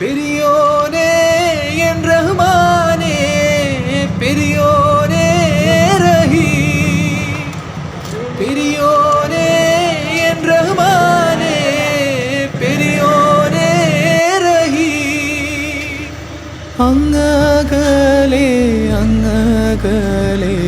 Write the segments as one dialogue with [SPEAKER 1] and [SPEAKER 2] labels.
[SPEAKER 1] பெரியோனே என் ரஹ்மானே பெரியோனே ரஹி. பெரியோனே என் ரஹ்மானே பெரியோனே ரஹி. அங்ககலே அங்ககலே.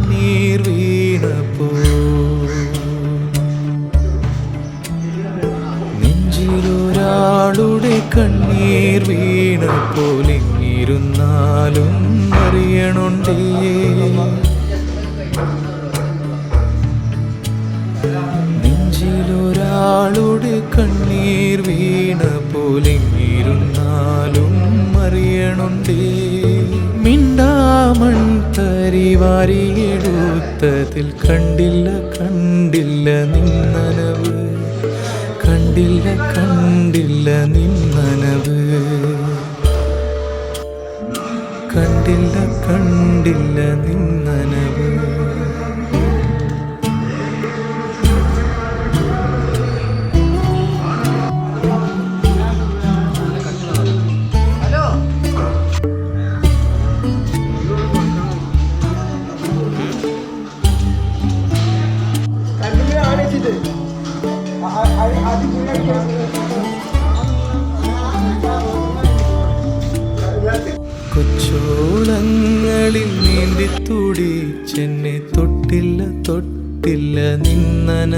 [SPEAKER 1] നെഞ്ചിലൊരാളുടെ കണ്ണീർ വീണ പോലിങ്ങിരുന്നാലും അറിയണുണ്ടേ നെഞ്ചിലൊരാളുടെ കണ്ണീർ വീണ പോലിങ്ങിരുന്നാലും അറിയണുണ്ടേ. മിണ്ടാമൺ തരിവാരിയെടുത്തതിൽ കണ്ടില്ല കണ്ടില്ല നിന്നനവ്. കണ്ടില്ല കണ്ടില്ല കണ്ടില്ല കണ്ടില്ല നിന്നനവ്.
[SPEAKER 2] കണ്ടിങ്ങനെ
[SPEAKER 1] കൊച്ചോളങ്ങളിൽ നീന്തി തുടിച്ചെന്നെ തൊട്ടില്ല തൊട്ടില്ല നിന്നന